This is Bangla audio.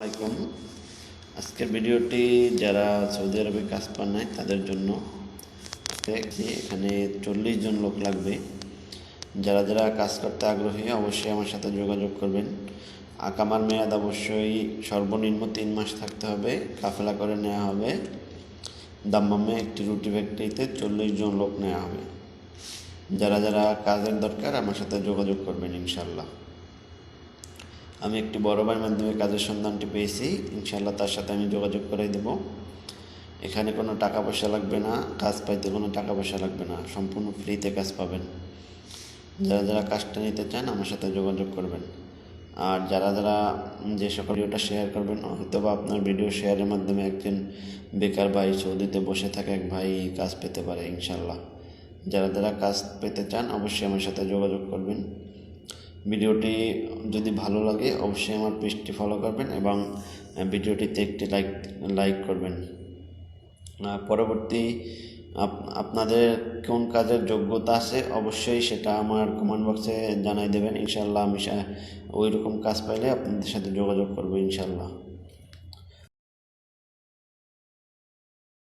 আসসালামাইকুম আজকের ভিডিওটি যারা সৌদি আরবে কাজ পান নাই, তাদের জন্য এখানে চল্লিশ জন লোক লাগবে। যারা যারা কাজ করতে আগ্রহী, অবশ্যই আমার সাথে যোগাযোগ করবেন। আকামার মেয়াদ অবশ্যই সর্বনিম্ন তিন মাস থাকতে হবে, কাফেলা করে নেওয়া হবে। দাম্মামে একটি রুটি ফ্যাক্টরিতে চল্লিশ জন লোক নেওয়া হবে। যারা যারা কাজের দরকার, আমার সাথে যোগাযোগ করবেন ইনশাল্লাহ আমি একটি বড় ভাইয়ের মাধ্যমে কাজের সন্ধানটি পেয়েছি। ইনশাল্লাহ তার সাথে আমি যোগাযোগ করে দেব। এখানে কোনো টাকা পয়সা লাগবে না, কাজ পাইতে কোনো টাকা পয়সা লাগবে না, সম্পূর্ণ ফ্রিতে কাজ পাবেন। যারা যারা কাজটা নিতে চান আমার সাথে যোগাযোগ করবেন। আর যারা যারা যে সকল ভিডিওটা শেয়ার করবেন হয়তো বা আপনার ভিডিও শেয়ারের মাধ্যমে একজন বেকার ভাই সৌদিতে বসে থাকে, এক ভাই কাজ পেতে পারে ইনশাল্লাহ যারা যারা কাজ পেতে চান অবশ্যই আমার সাথে যোগাযোগ করবেন। ভিডিওটি যদি ভালো লাগে, অবশ্যই আমার পেজটি ফলো করবেন এবং ভিডিওটিতে একটি লাইক লাইক করবেন। পরবর্তী আপ- আপনাদের কোন কাজের যোগ্যতা আছে, অবশ্যই সেটা আমার কমেন্ট বক্সে জানাই দেবেন। ইনশাল্লাহ আমি ওই রকম কাজ পাইলে আপনাদের সাথে যোগাযোগ করব ইনশাল্লাহ